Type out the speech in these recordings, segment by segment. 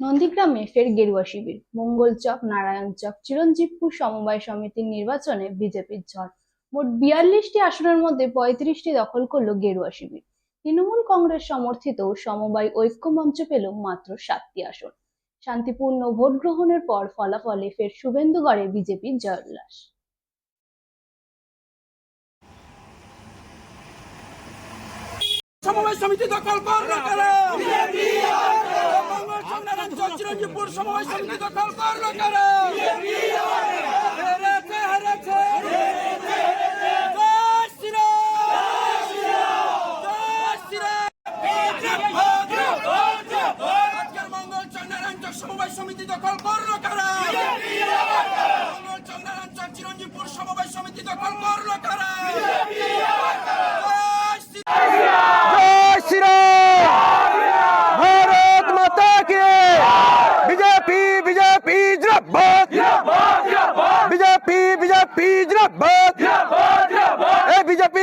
নন্দীগ্রামে ফের গেরুয়া শিবির মঙ্গলচক নারায়ণচক চিরঞ্জীবপুর সমবায় সমিতির নির্বাচনে বিজেপির ঝড়। মোট বিয়াল্লিশটি আসনের মধ্যে পঁয়ত্রিশটি দখল করল গেরুয়া শিবির। তৃণমূল কংগ্রেস সমর্থিত সমবায় ঐক্য মঞ্চ পেল মাত্র সাতটি আসন। শান্তিপূর্ণ ভোট গ্রহণের পর ফলাফলে ফের শুভেন্দুগড়ে বিজেপির জয়োল্লাস। সমবায় সমিতি দখল কারা মঙ্গল সংগ্রাম চক চিরঞ্জীবপুর সমবায় সমিতি দখল করল কারা হেরেছে হেরেছে। সমবায় সমিতি দখল করল কারা মঙ্গল চন্দ্রায়ণ চিরঞ্জীবপুর সমবায় কারা জয় শ্রীরাম জয় শ্রীরাম ভারত মাতা কে বিজেপি বিজেপি জিন্দাবাদ বিজেপি বিজেপি জিন্দাবাদ এই BJP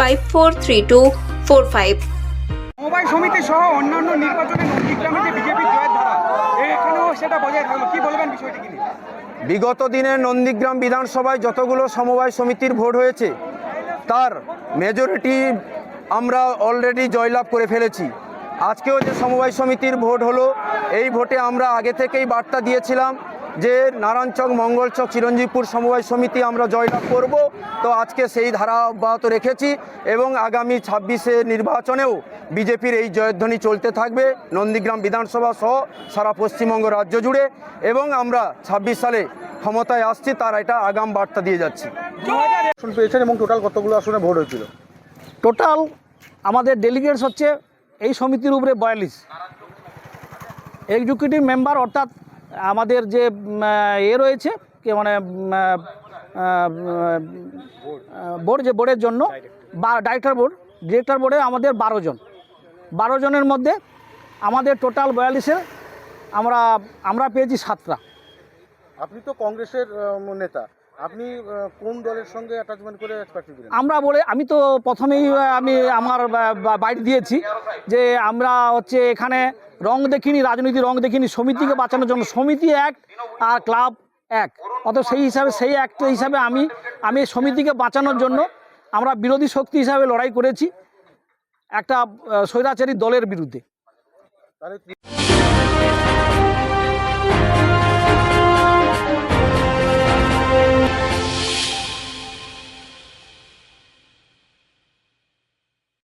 five four three two four five. সমবায় সমিতি সহ অন্যান্য নির্বাচনে নন্দীগ্রামে বিজেপি জয়ের ধারা এখানেও সেটা বজায় থাকল। কি বলবেন বিষয়টি নিয়ে? বিগত দিনে নন্দীগ্রাম বিধানসভায় যতগুলো সমবায় সমিতির ভোট হয়েছে তার মেজরিটি আমরা অলরেডি জয়লাভ করে ফেলেছি। আজকেও যে সমবায় সমিতির ভোট হলো এই ভোটে আমরা আগে থেকেই বার্তা দিয়েছিলাম যে নারায়ণচক মঙ্গলচক চিরঞ্জীবপুর সমবায় সমিতি আমরা জয়লাভ করব। তো আজকে সেই ধারা অব্যাহত রেখেছি এবং আগামী ছাব্বিশে নির্বাচনেও বিজেপির এই জয়ধ্বনি চলতে থাকবে নন্দীগ্রাম বিধানসভা সহ সারা পশ্চিমবঙ্গ রাজ্য জুড়ে এবং আমরা ছাব্বিশ সালে ক্ষমতায় আসছি তার এটা আগাম বার্তা দিয়ে যাচ্ছি। আসন পেয়েছেন এবং টোটাল কতগুলো আসনে ভোট হয়েছিল? টোটাল আমাদের ডেলিগেটস হচ্ছে এই সমিতির উপরে বয়াল্লিশ। এক্সিকিউটিভ মেম্বার অর্থাৎ আমাদের যে এ রয়েছে কে মানে বোর্ড যে বোর্ডের জন্য বা ডাইরেক্টর বোর্ড ডিরেক্টর বোর্ডে আমাদের বারো জন। বারো জনের মধ্যে আমাদের টোটাল বয়াল্লিশের আমরা আমরা পেয়েছি সাতটা। আপনি তো কংগ্রেসের নেতা। আপনি কোন দলের সঙ্গে অ্যাটাচমেন্ট করে আমরা বলে আমি তো প্রথমেই আমি আমার বাইট দিয়েছি যে আমরা হচ্ছে এখানে রং দেখিনি, রাজনীতি রং দেখিনি, সমিতিকে বাঁচানোর জন্য সমিতি এক আর ক্লাব এক। অত সেই হিসাবে, সেই একটা হিসাবে আমি আমি সমিতিকে বাঁচানোর জন্য আমরা বিরোধী শক্তি হিসাবে লড়াই করেছি একটা স্বৈরাচারী দলের বিরুদ্ধে।